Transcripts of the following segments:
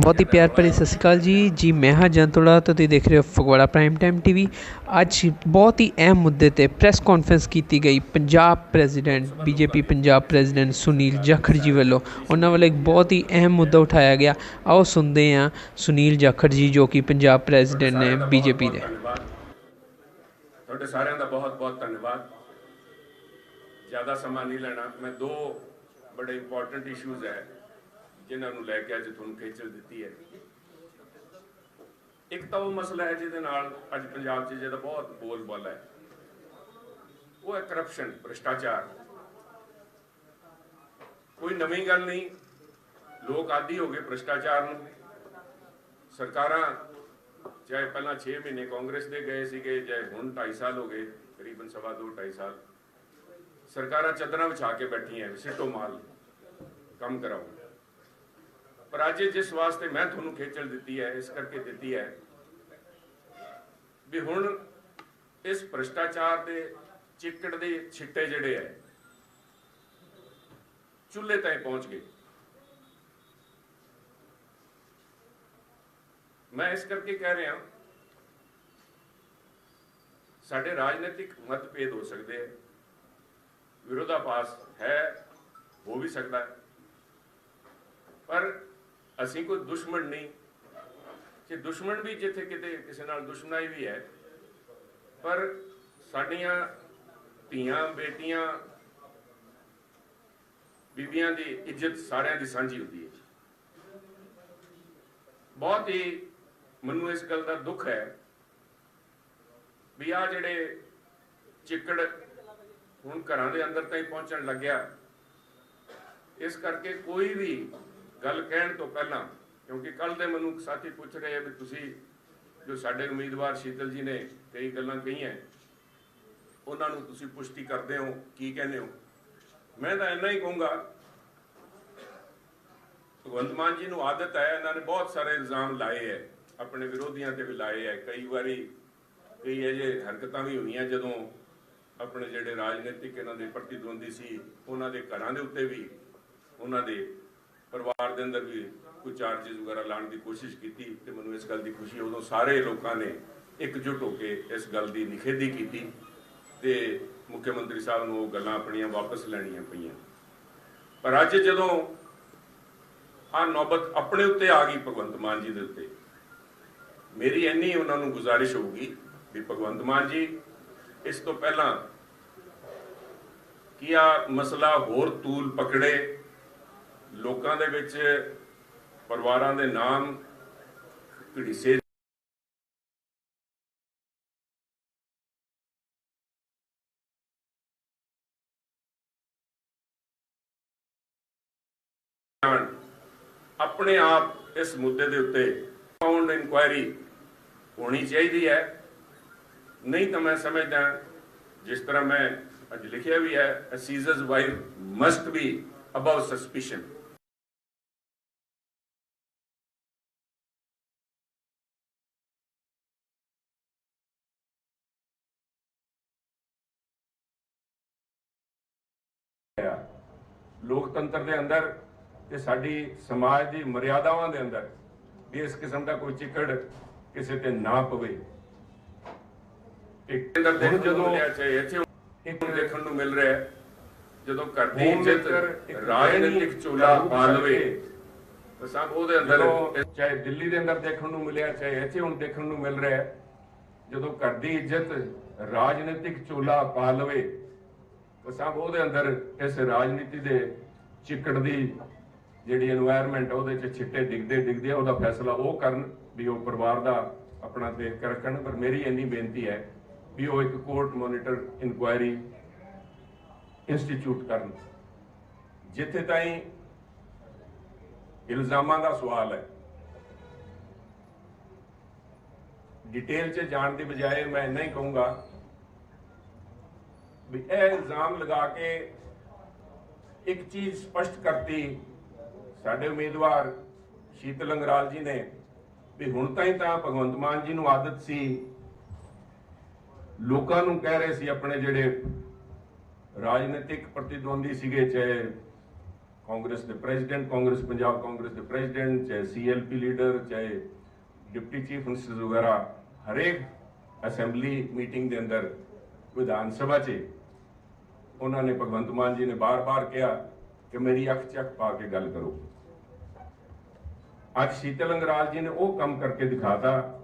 ਬਹੁਤ ਹੀ ਪਿਆਰ ਭਰੀ ਸਤਿ ਸ਼੍ਰੀ ਅਕਾਲ ਜੀ ਜੀ ਮੈਂ ਹਾਂ ਜੰਤੋੜਾ ਤੇ ਤੁਸੀਂ ਦੇਖ ਰਹੇ ਹੋ ਫਗਵਾੜਾ ਪ੍ਰਾਈਮ ਟਾਈਮ ਟੀਵੀ ਅੱਜ ਬਹੁਤ ਹੀ ਅਹਿਮ ਮੁੱਦੇ ਤੇ ਪ੍ਰੈਸ ਕਾਨਫਰੰਸ ਕੀਤੀ ਗਈ Punjab president BJP Punjab president Sunil Jakhar ji ਵੱਲੋਂ ਉਹਨਾਂ ਵੱਲੋਂ ਇੱਕ ਬਹੁਤ ਹੀ ਅਹਿਮ ਮੁੱਦਾ ਉਠਾਇਆ ਗਿਆ ਆਓ ਸੁਣਦੇ ਹਾਂ ਸੁਨੀਲ ਜਾਖੜ ਜੀ ਜੋ ਕਿ ਪੰਜਾਬ ਪ੍ਰੈਜ਼ੀਡੈਂਟ ਨੇ ਬੀਜੇਪੀ ਦੇ ਤੁਹਾਡੇ ਸਾਰਿਆਂ ਦਾ ਬਹੁਤ ਬਹੁਤ ਧੰਨਵਾਦ ਜ਼ਿਆਦਾ ਸਮਾਂ ਨਹੀਂ ਲੈਣਾ ਮੈਂ ਦੋ ਬੜੇ ਇੰਪੋਰਟੈਂਟ ਇਸ਼ੂਜ਼ ਹੈ ਜਿਨ੍ਹਾਂ ਨੂੰ ਲੈ ਕੇ ਅੱਜ ਤੁਹਾਨੂੰ ਖੇਚਲ ਦਿੱਤੀ ਹੈ। ਇੱਕ ਤਾਂ ਉਹ ਮਸਲਾ ਹੈ ਜਿਹਦੇ ਨਾਲ ਅੱਜ ਪੰਜਾਬ 'ਚ ਜਿਹਦਾ ਬਹੁਤ ਬੋਲ ਬਾਲਾ ਹੈ। ਉਹ ਹੈ ਕਰਪਸ਼ਨ ਭ੍ਰਿਸ਼ਟਾਚਾਰ। ਕੋਈ ਨਵੀਂ ਗੱਲ ਨਹੀਂ। ਲੋਕ ਆਦੀ ਹੋ ਗਏ ਭ੍ਰਿਸ਼ਟਾਚਾਰ ਨੂੰ। ਸਰਕਾਰਾਂ ਚਾਹੇ ਪਹਿਲਾਂ 6 ਮਹੀਨੇ ਕਾਂਗਰਸ ਦੇ ਗਏ ਸੀਗੇ, ਚਾਹੇ ਹੁਣ 2.5 ਸਾਲ ਹੋ ਗਏ, ਤਕਰੀਬਨ ਸਵਾ ਦੋ 2.5 ਸਾਲ। ਸਰਕਾਰਾਂ ਚੱਦਰਾਂ ਵਿਛਾ ਕੇ ਬੈਠੀਆਂ, ਸਿੱਟੋ ਮਾਲ, ਕੰਮ ਕਰਾਓ। ਪਰ ਅੱਜ ਜਿਸ ਵਾਸਤੇ ਮੈਂ ਤੁਹਾਨੂੰ ਖੇਚਲ ਦਿੱਤੀ ਹੈ, ਇਸ ਕਰਕੇ ਦਿੱਤੀ ਹੈ, ਵੀ ਹੁਣ ਇਸ ਭ੍ਰਿਸ਼ਟਾਚਾਰ ਦੇ ਚਿੱਕੜ ਦੇ ਛਿੱਟੇ ਜਿਹੜੇ ਹੈ, ਚੁੱਲ੍ਹੇ ਤਾਈਂ ਪਹੁੰਚ ਗਏ। ਮੈਂ ਇਸ ਕਰਕੇ ਕਹਿ ਰਿਹਾ, ਸਾਡੇ ਰਾਜਨੀਤਿਕ ਮਤਭੇਦ ਹੋ ਸਕਦੇ ਹੈ, ਵਿਰੋਧਾਭਾਸ ਹੈ, ਹੋ ਵੀ ਸਕਦਾ ਪਰ ਅਸੀਂ ਕੋਈ ਦੁਸ਼ਮਣ ਨਹੀਂ। ਕਿ ਦੁਸ਼ਮਣ ਵੀ ਜਿੱਥੇ ਕਿਤੇ ਕਿਸੇ ਨਾਲ ਦੁਸ਼ਮਣਾਈ ਵੀ ਹੈ, ਪਰ ਸਾਡੀਆਂ ਧੀਆਂ, ਬੇਟੀਆਂ, ਬੀਬੀਆਂ ਦੀ ਇੱਜ਼ਤ ਸਾਰਿਆਂ ਦੀ ਸਾਂਝੀ ਹੁੰਦੀ ਹੈ ਬਹੁਤ ਹੀ ਮੈਨੂੰ ਇਸ ਗੱਲ ਦਾ ਦੁੱਖ ਹੈ ਵੀ ਆ ਜਿਹੜੇ ਚਿੱਕੜ ਹੁਣ ਘਰਾਂ ਦੇ ਅੰਦਰ ਤਾਈਂ ਪਹੁੰਚਣ ਲੱਗਿਆ, ਇਸ ਕਰਕੇ ਕੋਈ ਵੀ ਗੱਲ ਕਹਿਣ ਤੋਂ ਪਹਿਲਾਂ, ਕਿਉਂਕਿ ਕੱਲ ਦੇ ਮੈਨੂੰ ਸਾਥੀ ਪੁੱਛ ਰਹੇ ਆ ਵੀ ਤੁਸੀਂ ਜੋ ਸਾਡੇ ਉਮੀਦਵਾਰ ਸ਼ੀਤਲ ਜੀ ਨੇ ਕਈ ਗੱਲਾਂ ਕਹੀਆਂ ਉਹਨਾਂ ਨੂੰ ਤੁਸੀਂ ਪੁਸ਼ਟੀ ਕਰਦੇ ਹੋ, ਕੀ ਕਹਿੰਦੇ ਹੋ? ਮੈਂ ਤਾਂ ਇੰਨਾ ਹੀ ਕਹੂੰਗਾ, ਭਗਵੰਤ ਮਾਨ ਜੀ ਨੂੰ ਆਦਤ ਹੈ, ਇਹਨਾਂ ਨੇ ਬਹੁਤ ਸਾਰੇ ਇਲਜ਼ਾਮ ਲਾਏ ਹੈ, ਆਪਣੇ ਵਿਰੋਧੀਆਂ ਤੇ ਵੀ ਲਾਏ ਹੈ, ਕਈ ਵਾਰੀ ਕਈ ਅਜੇ ਹਰਕਤਾਂ ਵੀ ਹੋਈਆਂ ਜਦੋਂ ਆਪਣੇ ਜਿਹੜੇ ਰਾਜਨੀਤਿਕ ਇਹਨਾਂ ਦੇ ਪ੍ਰਤੀਦਵੰਦੀ ਸੀ, ਉਹਨਾਂ ਦੇ ਘਰਾਂ ਦੇ ਉੱਤੇ ਵੀ, ਉਹਨਾਂ ਦੇ ਪਰਿਵਾਰ ਦੇ ਅੰਦਰ ਵੀ ਕੋਈ ਚਾਰजेस ਵਗੈਰਾ ਲਾਉਣ ਦੀ ਕੋਸ਼ਿਸ਼ ਕੀਤੀ ਤੇ ਮੈਨੂੰ ਇਸ ਗੱਲ ਦੀ ਖੁਸ਼ੀ ਉਦੋਂ ਸਾਰੇ ਲੋਕਾਂ ਨੇ ਇਕਜੁੱਟ ਹੋ ਕੇ ਇਸ ਗੱਲ ਦੀ ਨਿਖੇਧੀ ਕੀਤੀ ਤੇ ਮੁੱਖ ਮੰਤਰੀ ਸਾਹਿਬ ਨੂੰ ਉਹ ਗੱਲਾਂ ਆਪਣੀਆਂ ਵਾਪਸ ਲੈਣੀਆਂ ਪਈਆਂ। ਪਰ ਅੱਜ ਜਦੋਂ ਆ ਨੌਬਤ ਆਪਣੇ ਉੱਤੇ ਆ ਗਈ ਭਗਵੰਤ ਮਾਨ ਜੀ ਦੇ ਉੱਤੇ, ਮੇਰੀ ਇੰਨੀ ਉਹਨਾਂ ਨੂੰ ਗੁਜ਼ਾਰਿਸ਼ ਹੋਊਗੀ ਵੀ ਭਗਵੰਤ ਮਾਨ ਜੀ, ਇਸ ਤੋਂ ਪਹਿਲਾਂ ਕੀ ਆ ਮਸਲਾ ਹੋਰ ਤੂਲ ਪਕੜੇ ਲੋਕਾਂ ਦੇ ਵਿੱਚ, ਪਰਿਵਾਰਾਂ ਦੇ ਨਾਮ ਘੜੀਸੇ ਜਾਣ। ਆਪਣੇ ਆਪ ਇਸ ਮੁੱਦੇ ਦੇ ਉੱਤੇ ਫਾਊਂਡ ਇਨਕੁਆਇਰੀ ਹੋਣੀ ਚਾਹੀਦੀ ਹੈ ਨਹੀਂ ਤਾਂ ਮੈਂ ਸਮਝਦਾ, ਜਿਸ ਤਰ੍ਹਾਂ ਮੈਂ ਅੱਜ ਲਿਖਿਆ ਵੀ ਹੈ, a wife must be above suspicion suspicion ਲੋਕਤੰਤਰ ਦੇ ਅੰਦਰ ਤੇ ਸਾਡੀ ਸਮਾਜ ਦੀ ਮਰਿਆਦਾਵਾਂ ਦੇ ਅੰਦਰ ਵੀ ਇਸ ਕਿਸਮ ਦਾ ਕੋਈ ਚਿੱਕੜ ਕਿਸੇ ਤੇ ਨਾ ਪਵੇ। ਇੱਕ ਅੰਦਰ ਦੇਖੋ ਜਦੋਂ ਇੱਥੇ ਇੱਕ ਦੇਖਣ ਨੂੰ ਮਿਲ ਰਿਹਾ ਜਦੋਂ ਘਰ ਦੀ ਇੱਜ਼ਤ ਰਾਜਨੀਤਿਕ ਚੋਲਾ ਪਾ ਲਵੇ ਤਾਂ ਸਭ ਉਹਦੇ ਅੰਦਰ ਚਾਹੇ ਦਿੱਲੀ ਦੇ ਅੰਦਰ ਦੇਖਣ ਨੂੰ ਮਿਲਿਆ ਚਾਹੇ ਇੱਥੇ ਹੁਣ ਦੇਖਣ ਨੂੰ ਮਿਲ ਰਿਹਾ ਜਦੋਂ ਘਰ ਦੀ ਇੱਜ਼ਤ ਰਾਜਨੀਤਿਕ ਚੋਲਾ ਪਾ ਲਵੇ ਉਹ ਸਭ ਉਹਦੇ ਅੰਦਰ ਇਸ ਰਾਜਨੀਤੀ ਦੇ ਚਿੱਕੜ ਦੀ ਜਿਹੜੀ এনवायरमेंट ਉਹਦੇ ਚ ਛਿੱਟੇ ਦਿਖਦੇ ਡਿੱਗਦੇ ਉਹਦਾ ਫੈਸਲਾ ਉਹ ਕਰਨ ਵੀ ਉਹ ਪਰਿਵਾਰ ਦਾ ਆਪਣਾ ਦੇਖ ਕੇ ਰੱਖਣ। ਪਰ ਮੇਰੀ ਇੰਨੀ ਬੇਨਤੀ ਹੈ ਵੀ ਉਹ ਇੱਕ ਕੋਰਟ ਮੋਨੀਟਰ ਇਨਕੁਆਇਰੀ ਇੰਸਟੀਚਿਊਟ ਕਰਨ। ਜਿੱਥੇ ਤਾਈਂ ਇਲਜ਼ਾਮਾਂ ਦਾ ਸਵਾਲ ਹੈ। ਡਿਟੇਲ 'ਚ ਜਾਣ ਦੀ ਬਜਾਏ ਮੈਂ ਇੰਨਾ ਹੀ ਕਹੂੰਗਾ ਵੀ ਇਹ ਇਲਜ਼ਾਮ ਲਗਾ ਕੇ ਇੱਕ ਚੀਜ਼ ਸਪਸ਼ਟ ਕਰਤੀ ਸਾਡੇ ਉਮੀਦਵਾਰ ਸ਼ੀਤਲ ਅੰਗਰਾਲ ਜੀ ਨੇ ਵੀ ਹੁਣ ਤਾਈਂ ਤਾਂ ਭਗਵੰਤ ਮਾਨ ਜੀ ਨੂੰ ਆਦਤ ਸੀ ਲੋਕਾਂ ਨੂੰ ਕਹਿ ਰਹੇ ਸੀ ਆਪਣੇ ਜਿਹੜੇ ਰਾਜਨੀਤਿਕ ਪ੍ਰਤੀਦਵੰਦੀ ਸੀਗੇ, ਚਾਹੇ ਕਾਂਗਰਸ ਦੇ ਪ੍ਰੈਜ਼ੀਡੈਂਟ, ਕਾਂਗਰਸ, ਪੰਜਾਬ ਕਾਂਗਰਸ ਦੇ ਪ੍ਰੈਜ਼ੀਡੈਂਟ, ਚਾਹੇ ਸੀਐਲਪੀ ਲੀਡਰ, ਚਾਹੇ ਡਿਪਟੀ ਚੀਫ ਮਿਨਿਸਟਰ ਵਗੈਰਾ, ਹਰੇਕ ਅਸੈਂਬਲੀ ਮੀਟਿੰਗ ਦੇ ਅੰਦਰ ਵਿਧਾਨ ਸਭਾ 'ਚ ਉਹਨਾਂ ਨੇ ਭਗਵੰਤ ਮਾਨ ਜੀ ਨੇ ਬਾਰ-ਬਾਰ ਕਿਹਾ ਕਿ ਮੇਰੀ ਅੱਖ 'ਚ ਅੱਖ ਪਾ ਕੇ ਗੱਲ ਕਰੋ। ਅੱਜ ਸ਼ੀਤਲ ਅੰਗਰਾਲ ਜੀ ਨੇ ਉਹ ਕੰਮ ਕਰਕੇ ਦਿਖਾਤਾ,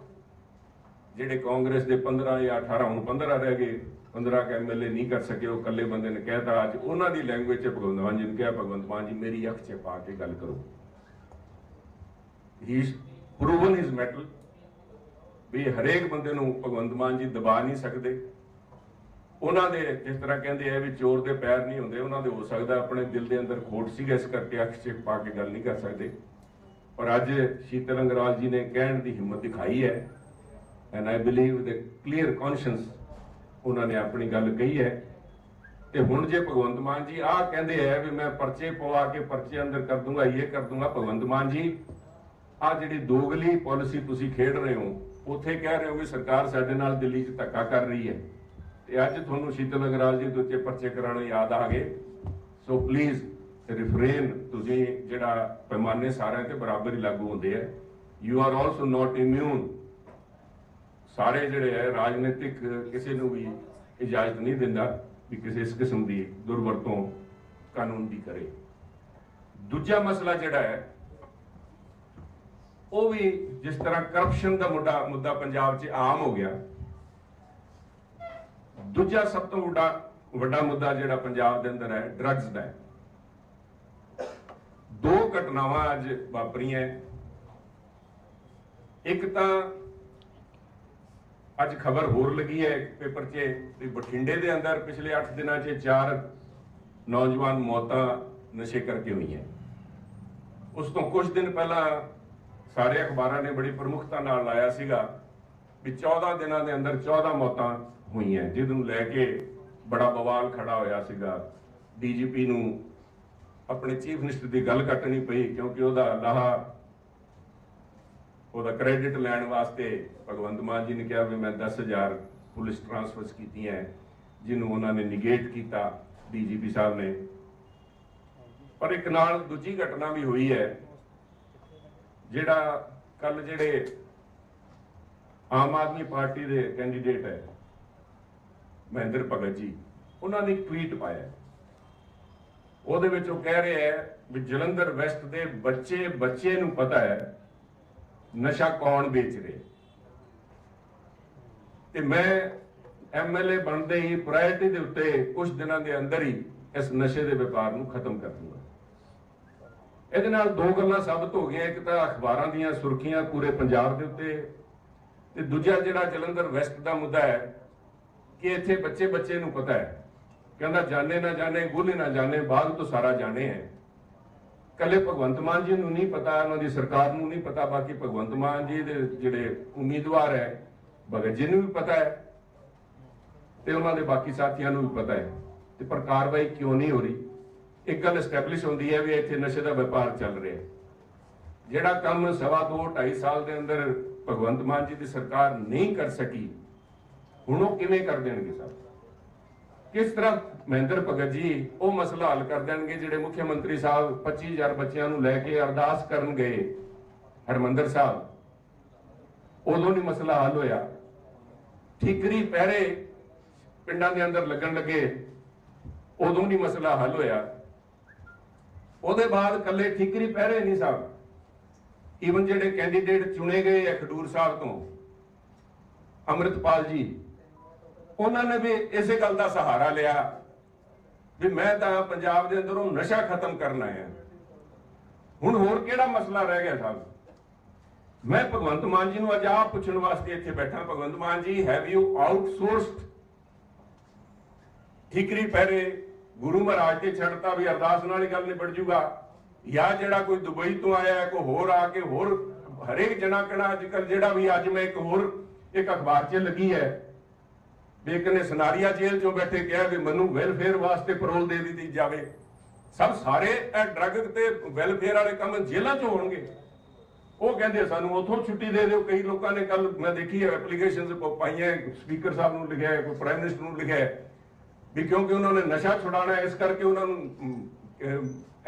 ਜਿਹੜੇ ਕਾਂਗਰਸ ਦੇ 15 ਜਾਂ 18 ਹੁਣ 15 ਰਹਿ ਗਏ 15 ਕੇ ਐਮਐਲਏ ਨਹੀਂ ਕਰ ਸਕੇ, ਉਹ ਇਕੱਲੇ ਬੰਦੇ ਨੇ ਕਹਿਤਾ ਅੱਜ ਉਹਨਾਂ ਦੀ ਲੈਂਗੁਏਜ 'ਚ ਭਗਵੰਤ ਮਾਨ ਜੀ ਨੇ ਕਿਹਾ, ਭਗਵੰਤ ਮਾਨ ਜੀ, ਮੇਰੀ ਅੱਖ 'ਚ ਪਾ ਕੇ ਗੱਲ ਕਰੋ। ਹੀ ਪ੍ਰੂਵਨ ਇਜ਼ ਮੈਟਲ ਵੀ ਹਰੇਕ ਬੰਦੇ ਨੂੰ ਭਗਵੰਤ ਮਾਨ ਜੀ ਦਬਾ ਨਹੀਂ ਸਕਦੇ। ਉਹਨਾਂ ਦੇ ਜਿਸ ਤਰ੍ਹਾਂ ਕਹਿੰਦੇ ਆ ਵੀ ਚੋਰ ਦੇ ਪੈਰ ਨਹੀਂ ਹੁੰਦੇ, ਉਹਨਾਂ ਦੇ ਹੋ ਸਕਦਾ ਆਪਣੇ ਦਿਲ ਦੇ ਅੰਦਰ ਖੋਟ ਸੀਗਾ ਇਸ ਕਰਕੇ ਅੱਖ 'ਚ ਪਾ ਕੇ ਗੱਲ ਨਹੀਂ ਕਰ ਸਕਦੇ। ਪਰ ਅੱਜ ਸ਼ੀਤਲ ਅੰਗਰਾਜ ਜੀ ਨੇ ਕਹਿਣ ਦੀ ਹਿੰਮਤ ਦਿਖਾਈ ਹੈ and I believe with clear conscience ਉਹਨਾਂ ਨੇ ਆਪਣੀ ਗੱਲ ਕਹੀ ਹੈ। ਤੇ ਹੁਣ ਜੇ ਭਗਵੰਤ ਮਾਨ ਜੀ ਆਹ ਕਹਿੰਦੇ ਆ ਵੀ ਮੈਂ ਪਰਚੇ ਪਵਾ ਕੇ ਪਰਚੇ ਅੰਦਰ ਕਰ ਦੂੰਗਾ, ਇਹ ਕਰ ਦੂੰਗਾ, ਭਗਵੰਤ ਮਾਨ ਜੀ, ਆਹ ਜਿਹੜੀ ਦੋਗਲੀ ਪਾਲਿਸੀ ਤੁਸੀਂ ਖੇਡ ਰਹੇ ਹੋ, ਉੱਥੇ ਕਹਿ ਰਹੇ ਹੋ ਵੀ ਸਰਕਾਰ ਸਾਡੇ ਨਾਲ ਦਿੱਲੀ 'ਚ ਧੱਕਾ ਕਰ ਰਹੀ ਹੈ। ਤੇ ਅੱਜ ਤੁਹਾਨੂੰ ਸ਼ੀਤਲ ਅਗਰਾਲ ਜੀ ਦੇ ਉੱਤੇ ਪਰਚੇ ਕਰਾਉਣੇ ਯਾਦ ਆ ਗਏ। ਸੋ ਪਲੀਜ਼ ਰਿਫਰੇਨ ਤੁਸੀਂ ਜਿਹੜਾ ਪੈਮਾਨੇ ਸਾਰਿਆਂ ਤੇ ਬਰਾਬਰ ਹੀ ਲਾਗੂ ਹੁੰਦੇ ਆ। You are also not immune ਸਾਰੇ ਜਿਹੜੇ ਹੈ ਰਾਜਨੀਤਿਕ ਕਿਸੇ ਨੂੰ ਵੀ ਇਜਾਜ਼ਤ ਨਹੀਂ ਦਿੰਦਾ ਵੀ ਕਿਸੇ ਇਸ ਕਿਸਮ ਦੀ ਦੁਰਵਰਤੋਂ ਕਾਨੂੰਨ ਦੀ ਕਰੇ। ਦੂਜਾ ਮਸਲਾ ਜਿਹੜਾ ਹੈ, ਉਹ ਵੀ ਜਿਸ ਤਰ੍ਹਾਂ ਕਰਪਸ਼ਨ ਦਾ ਮੁੱਦਾ ਮੁੱਦਾ ਪੰਜਾਬ 'ਚ ਆਮ ਹੋ ਗਿਆ। ਦੂਜਾ ਸਭ ਤੋਂ ਵੱਡਾ ਵੱਡਾ ਮੁੱਦਾ ਜਿਹੜਾ ਪੰਜਾਬ ਦੇ ਅੰਦਰ ਹੈ ਡਰੱਗਸ ਦਾ ਹੈ। ਦੋ ਘਟਨਾਵਾਂ ਅੱਜ ਵਾਪਰੀਆਂ ਇੱਕ ਤਾਂ ਅੱਜ ਖਬਰ ਹੋਰ ਲੱਗੀ ਹੈ ਪੇਪਰ 'ਚ ਵੀ ਬਠਿੰਡੇ ਦੇ ਅੰਦਰ ਪਿਛਲੇ 8 ਦਿਨਾਂ 'ਚ ਚਾਰ ਨੌਜਵਾਨ ਮੌਤਾਂ ਨਸ਼ੇ ਕਰਕੇ ਹੋਈਆਂ। ਉਸ ਤੋਂ ਕੁਝ ਦਿਨ ਪਹਿਲਾਂ ਸਾਰੇ ਅਖਬਾਰਾਂ ਨੇ ਬੜੀ ਪ੍ਰਮੁਖਤਾ ਨਾਲ ਲਾਇਆ ਸੀਗਾ ਵੀ 14 ਦਿਨਾਂ ਦੇ ਅੰਦਰ 14 ਮੌਤਾਂ ਹੋਈਆਂ। ਜਿਸ ਨੂੰ ਲੈ ਕੇ ਬੜਾ ਬਵਾਲ ਖੜਾ ਹੋਇਆ ਸੀਗਾ। ਡੀਜੀਪੀ ਨੂੰ ਆਪਣੇ ਚੀਫ ਮਿਨਿਸਟਰ ਦੀ ਗੱਲ ਕੱਟਣੀ ਪਈ ਕਿਉਂਕਿ ਉਹਦਾ ਲਾਹਾ, ਉਹਦਾ ਕ੍ਰੈਡਿਟ ਲੈਣ ਵਾਸਤੇ ਭਗਵੰਤ ਮਾਨ ਜੀ ਨੇ ਕਿਹਾ ਵੀ ਮੈਂ 10000 ਪੁਲਿਸ ਟ੍ਰਾਂਸਫਰਸ ਕੀਤੀਆਂ ਜਿਹਨੂੰ ਉਹਨਾਂ ਨੇ ਨਿਗੇਟ ਕੀਤਾ ਡੀਜੀਪੀ ਸਾਹਿਬ ਨੇ। ਪਰ ਇੱਕ ਨਾਲ ਦੂਜੀ ਘਟਨਾ ਵੀ ਹੋਈ ਹੈ ਜਿਹੜਾ ਕੱਲ ਜਿਹੜੇ ਆਮ ਆਦਮੀ ਪਾਰਟੀ ਦੇ ਕੈਂਡੀਡੇਟ ਹੈ ਮਹਿੰਦਰ ਭਗਤ ਜੀ। ਉਹਨਾਂ ਨੇ ਟਵੀਟ ਪਾਇਆ। ਉਹਦੇ ਵਿੱਚ ਉਹ ਕਹਿ ਰਿਹਾ ਹੈ ਵੀ ਜਲੰਧਰ ਵੈਸਟ ਦੇ ਬੱਚੇ ਬੱਚੇ ਨੂੰ ਪਤਾ ਹੈ ਨਸ਼ਾ ਕੌਣ ਵੇਚ ਰਿਹਾ ਤੇ ਮੈਂ ਐਮਐਲਏ ਬਣਦੇ ਹੀ ਪ੍ਰਾਇਰਟੀ ਦੇ ਉੱਤੇ ਕੁਝ ਦਿਨਾਂ ਦੇ ਅੰਦਰ ਹੀ ਇਸ ਨਸ਼ੇ ਦੇ ਵਪਾਰ ਨੂੰ ਖਤਮ ਕਰ ਦੂੰਗਾ। ਇਹਦੇ ਨਾਲ ਦੋ ਗੱਲਾਂ ਸਾਬਤ ਹੋ ਗਈਆਂ। ਇੱਕ ਤਾਂ ਅਖਬਾਰਾਂ ਦੀਆਂ ਸੁਰਖੀਆਂ ਪੂਰੇ ਪੰਜਾਬ ਦੇ ਉੱਤੇ ਤੇ ਦੂਜਾ ਜਿਹੜਾ ਜਲੰਧਰ ਵੈਸਟ ਦਾ ਮੁੱਦਾ ਹੈ ਕਿ ਇੱਥੇ ਬੱਚੇ ਬੱਚੇ ਨੂੰ ਪਤਾ ਹੈ। ਕਹਿੰਦਾ ਜਾਣੇ ਨਾ ਜਾਣੇ ਗੁੱਲ ਨਾ ਜਾਣੇ ਬਾਗ ਤੋਂ ਸਾਰਾ ਜਾਣੇ ਹੈ। ਕੱਲੇ ਭਗਵੰਤ ਮਾਨ ਜੀ ਨੂੰ ਨਹੀਂ ਪਤਾ, ਉਹਨਾਂ ਦੀ ਸਰਕਾਰ ਨੂੰ ਨਹੀਂ ਪਤਾ, ਬਾਕੀ ਭਗਵੰਤ ਮਾਨ ਜੀ ਦੇ ਜਿਹੜੇ ਉਮੀਦਵਾਰ ਹੈ, ਭਗਤ ਜੀ ਨੂੰ ਵੀ ਪਤਾ ਹੈ ਤੇ ਉਹਨਾਂ ਦੇ ਬਾਕੀ ਸਾਥੀਆਂ ਨੂੰ ਵੀ ਪਤਾ ਹੈ। ਤੇ ਪਰ ਕਾਰਵਾਈ ਕਿਉਂ ਨਹੀਂ ਹੋ ਰਹੀ? ਇੱਕ ਗੱਲ ਐਸਟੈਬਲਿਸ਼ ਹੁੰਦੀ ਹੈ ਵੀ ਇੱਥੇ ਨਸ਼ੇ ਦਾ ਵਪਾਰ ਚੱਲ ਰਿਹਾ ਹੈ। ਜਿਹੜਾ ਕੰਮ ਸਵਾ ਦੋ 2.5 ਸਾਲ ਦੇ ਅੰਦਰ ਭਗਵੰਤ ਮਾਨ ਜੀ ਦੀ ਸਰਕਾਰ ਨਹੀਂ ਕਰ ਸਕੀ, ਹੁਣ ਉਹ ਕਿਵੇਂ ਕਰ ਦੇਣਗੇ ਸਾਹਿਬ ਕਿਸ ਤਰ੍ਹਾਂ ਮਹਿੰਦਰ ਭਗਤ ਜੀ ਉਹ ਮਸਲਾ ਹੱਲ ਕਰ ਦੇਣਗੇ ਜਿਹੜੇ ਮੁੱਖ ਮੰਤਰੀ ਸਾਹਿਬ 25000 ਬੱਚਿਆਂ ਨੂੰ ਲੈ ਕੇ ਅਰਦਾਸ ਕਰਨ ਗਏ? ਹਰਮੰਦਰ ਸਾਹਿਬ, ਉਦੋਂ ਨਹੀਂ ਮਸਲਾ ਹੱਲ ਹੋਇਆ। ਠੀਕਰੀ ਪਹਿਰੇ ਪਿੰਡਾਂ ਦੇ ਅੰਦਰ ਲੱਗਣ ਲੱਗੇ, ਉਦੋਂ ਨਹੀਂ ਮਸਲਾ ਹੱਲ ਹੋਇਆ। ਉਹਦੇ ਬਾਅਦ ਕੱਲੇ ਠੀਕਰੀ ਪਹਿਰੇ ਨਹੀਂ ਸਾਹਿਬ ਈਵਨ ਜਿਹੜੇ ਕੈਂਡੀਡੇਟ ਚੁਣੇ ਗਏ ਆ ਖਡੂਰ ਸਾਹਿਬ ਤੋਂ, ਅੰਮ੍ਰਿਤਪਾਲ ਜੀ, ਉਹਨਾਂ ਨੇ ਵੀ ਇਸੇ ਗੱਲ ਦਾ ਸਹਾਰਾ ਲਿਆ ਵੀ ਮੈਂ ਤਾਂ ਪੰਜਾਬ ਦੇ ਅੰਦਰੋਂ ਨਸ਼ਾ ਖਤਮ ਕਰਨ ਆਇਆ। ਹੁਣ ਹੋਰ ਕਿਹੜਾ ਮਸਲਾ ਰਹਿ ਗਿਆ ਸਾਹਿਬ? ਮੈਂ ਭਗਵੰਤ ਮਾਨ ਜੀ ਨੂੰ ਅੱਜ ਆਪ ਪੁੱਛਣ ਵਾਸਤੇ ਇੱਥੇ ਬੈਠਾ। ਭਗਵੰਤ ਮਾਨ ਜੀ ਹੈਵ ਯੂ ਆਊਟਸੋਰਸਡ ਠੀਕਰੀ ਪਹਿਰੇ ਗੁਰੂ ਮਹਾਰਾਜ ਤੇ ਛੱਡਤਾ ਵੀ ਅਰਦਾਸ ਨਾਲ ਹੀ ਗੱਲ ਨਿਬੜ ਜੂਗਾ? ਜਾਂ ਜਿਹੜਾ ਕੋਈ ਦੁਬਈ ਤੋਂ ਆਇਆ ਕੋਈ ਹੋਰ ਆ ਕੇ ਹੋਰ ਹਰੇਕ ਜਣਾ ਕਣਾ ਅੱਜ ਜਿਹੜਾ ਵੀ ਅੱਜ ਮੈਂ ਇੱਕ ਹੋਰ, ਇੱਕ ਅਖਬਾਰ 'ਚ ਲੱਗੀ ਹੈ। ਵੀ ਨੇ ਸਨਾਰੀਆ ਜੇਲ੍ਹ 'ਚੋਂ ਬੈਠੇ ਕਿਹਾ ਵੀ ਮੈਨੂੰ ਵੈਲਫੇਅਰ ਵਾਸਤੇ ਪਰੋਲ ਦੇ ਦਿੱਤੀ ਜਾਵੇ। ਸਭ ਸਾਰੇ ਇਹ ਡਰੱਗ ਤੇ ਵੈਲਫੇਅਰ ਵਾਲੇ ਕੰਮ ਜੇਲ੍ਹਾਂ 'ਚ ਹੋਣਗੇ। ਉਹ ਕਹਿੰਦੇ ਸਾਨੂੰ ਉਥੋਂ ਛੁੱਟੀ ਦੇ ਦਿਓ। ਕਈ ਲੋਕਾਂ ਨੇ ਕੱਲ ਮੈਂ ਦੇਖੀ ਹੈ ਐਪਲੀਕੇਸ਼ਨਸ ਪਾਈਆਂ ਸਪੀਕਰ ਸਾਹਿਬ ਨੂੰ ਲਿਖਿਆ ਹੈ, ਕੋਈ ਪ੍ਰਾਈਮ ਮਿਨਿਸਟਰ ਨੂੰ ਲਿਖਿਆ ਹੈ। ਵੀ ਕਿਉਂਕਿ ਉਹਨਾਂ ਨੇ ਨਸ਼ਾ ਛੁਡਾਉਣਾ ਇਸ ਕਰਕੇ ਉਹਨਾਂ ਨੂੰ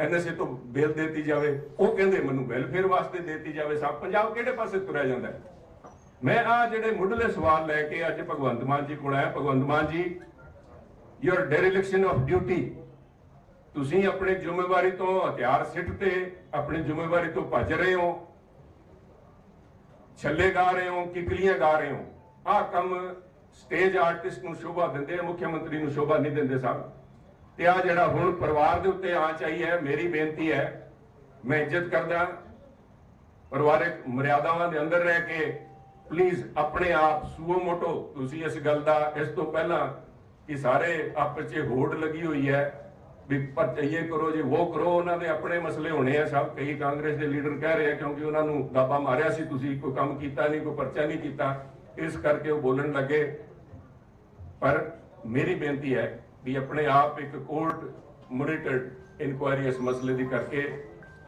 ਐਨਐਸਏ ਤੋਂ ਬੇਲ ਦੇਤੀ ਜਾਵੇ। ਉਹ ਕਹਿੰਦੇ, ਮੈਨੂੰ ਵੈਲਫੇਅਰ ਵਾਸਤੇ ਦੇਤੀ ਜਾਵੇ। ਸਭ ਪੰਜਾਬ ਕਿਹੜੇ ਪਾਸੇ ਤੁਰਿਆ ਜਾਂਦਾ ਮੈਂ ਆ ਜਿਹੜੇ ਮੁੱਢਲੇ ਸਵਾਲ ਲੈ ਕੇ ਅੱਜ ਭਗਵੰਤ ਮਾਨ ਜੀ ਕੋਲ ਆਇਆ। ਭਗਵੰਤ ਮਾਨ ਜੀ ਯੂਰ ਡੈਰੀਲਿਕਸ਼ਨ ਆਫ ਡਿਊਟੀ ਤੁਸੀਂ ਆਪਣੀ ਜ਼ਿੰਮੇਵਾਰੀ ਤੋਂ ਹਥਿਆਰ ਸਿੱਟ ਤੇ ਆਪਣੀ ਜ਼ਿੰਮੇਵਾਰੀ ਤੋਂ ਭੱਜ ਰਹੇ ਹੋ। ਛੱਲੇ ਗਾ ਰਹੇ ਹੋ, ਕਿਕਲੀਆਂ ਗਾ ਰਹੇ ਹੋ। ਆਹ ਕੰਮ ਸਟੇਜ ਆਰਟਿਸਟ ਨੂੰ ਸ਼ੋਭਾ ਦਿੰਦੇ ਆ ਮੁੱਖ ਮੰਤਰੀ ਨੂੰ ਸ਼ੋਭਾ ਨਹੀਂ ਦਿੰਦੇ ਸਾਹਿਬ ਤੇ ਆ ਜਿਹੜਾ ਹੁਣ ਪਰਿਵਾਰ ਦੇ ਉੱਤੇ ਆਂਚ ਆਈ ਹੈ, ਮੇਰੀ ਬੇਨਤੀ ਹੈ, ਮੈਂ ਇੱਜ਼ਤ ਕਰਦਾ, ਪਰਿਵਾਰਕ ਮਰਿਆਦਾਵਾਂ ਦੇ ਅੰਦਰ ਰਹਿ ਕੇ ਪਲੀਜ਼ ਆਪਣੇ ਆਪ ਸੂਓ ਮੋਟੋ, ਤੁਸੀਂ ਇਸ ਗੱਲ ਦਾ ਇਸ ਤੋਂ ਪਹਿਲਾਂ ਕਿ ਸਾਰੇ ਆਪਸ 'ਚ ਹੋੜ ਲੱਗੀ ਹੋਈ ਹੈ, ਵੀ ਪਰ ਕਰੋ ਜੀ ਉਹ ਕਰੋ, ਉਹਨਾਂ ਦੇ ਆਪਣੇ ਮਸਲੇ ਹੋਣੇ ਆ ਸਭ, ਕਈ ਕਾਂਗਰਸ ਦੇ ਲੀਡਰ ਕਹਿ ਰਹੇ ਆ ਕਿਉਂਕਿ ਉਹਨਾਂ ਨੂੰ ਦਾਬਾ ਮਾਰਿਆ ਸੀ, ਤੁਸੀਂ ਕੋਈ ਕੰਮ ਕੀਤਾ ਨਹੀਂ, ਕੋਈ ਪਰਚਾ ਨਹੀਂ ਕੀਤਾ, ਇਸ ਕਰਕੇ ਉਹ ਬੋਲਣ ਲੱਗੇ। ਪਰ ਮੇਰੀ ਬੇਨਤੀ ਹੈ ਵੀ ਆਪਣੇ ਆਪ ਇੱਕ ਕੋਰਟ ਮੋਨੀਟਰਡ ਇਨਕੁਆਇਰੀ ਇਸ ਮਸਲੇ ਦੀ ਕਰਕੇ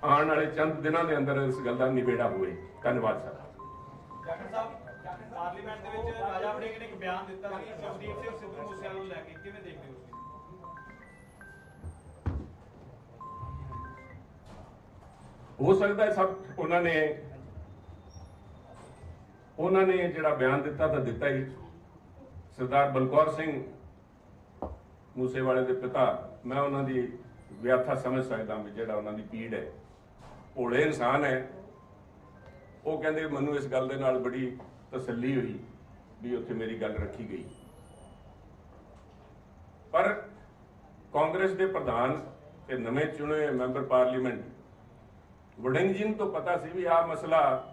ਆਉਣ ਵਾਲੇ ਚੰਦ ਦਿਨਾਂ ਦੇ ਅੰਦਰ ਇਸ ਗੱਲ ਦਾ ਨਿਬੇੜਾ ਹੋਵੇ। ਧੰਨਵਾਦ ਸਰ। ਜਾਖੜ ਸਾਹਿਬ ਪਾਰਲੀਮੈਂਟ ਦੇ ਵਿੱਚ ਰਾਜਾ ਵੜਿੰਗ ਨੇ ਇੱਕ ਬਿਆਨ ਦਿੱਤਾ ਸੀ ਜਗਦੀਪ ਸਿੰਘ ਸਿੱਧੂ ਮੂਸੇਵਾਲੇ ਨੂੰ ਲੈ ਕੇ। ਕਿਵੇਂ ਦੇਖਦੇ ਹੋ ਹੋ ਸਕਦਾ ਹੈ ਸਭ ਉਹਨਾਂ ਨੇ ਉਹਨਾਂ ਨੇ ਜਿਹੜਾ ਬਿਆਨ ਦਿੱਤਾ ਤਾਂ ਦਿੱਤਾ ਹੀ। ਸਰਦਾਰ ਬਲਕੌਰ ਸਿੰਘ ਮੂਸੇਵਾਲੇ ਦੇ ਪਿਤਾ, ਮੈਂ ਉਹਨਾਂ ਦੀ ਵਿਆਥਾ ਸਮਝ ਸਕਦਾ ਵੀ ਜਿਹੜਾ ਉਹਨਾਂ ਦੀ ਪੀੜ ਹੈ। ਭੋਲੇ ਇਨਸਾਨ ਹੈ। ਉਹ ਕਹਿੰਦੇ ਮੈਨੂੰ ਇਸ ਗੱਲ ਦੇ ਨਾਲ ਬੜੀ ਤਸੱਲੀ ਹੋਈ ਵੀ ਉੱਥੇ ਮੇਰੀ ਗੱਲ ਰੱਖੀ ਗਈ। ਪਰ ਕਾਂਗਰਸ ਦੇ ਪ੍ਰਧਾਨ ਤੇ ਨਵੇਂ ਚੁਣੇ ਮੈਂਬਰ ਪਾਰਲੀਮੈਂਟ ਵੜਿੰਗ ਜੀ ਨੂੰ ਤਾਂ ਪਤਾ ਸੀ ਵੀ ਆਹ ਮਸਲਾ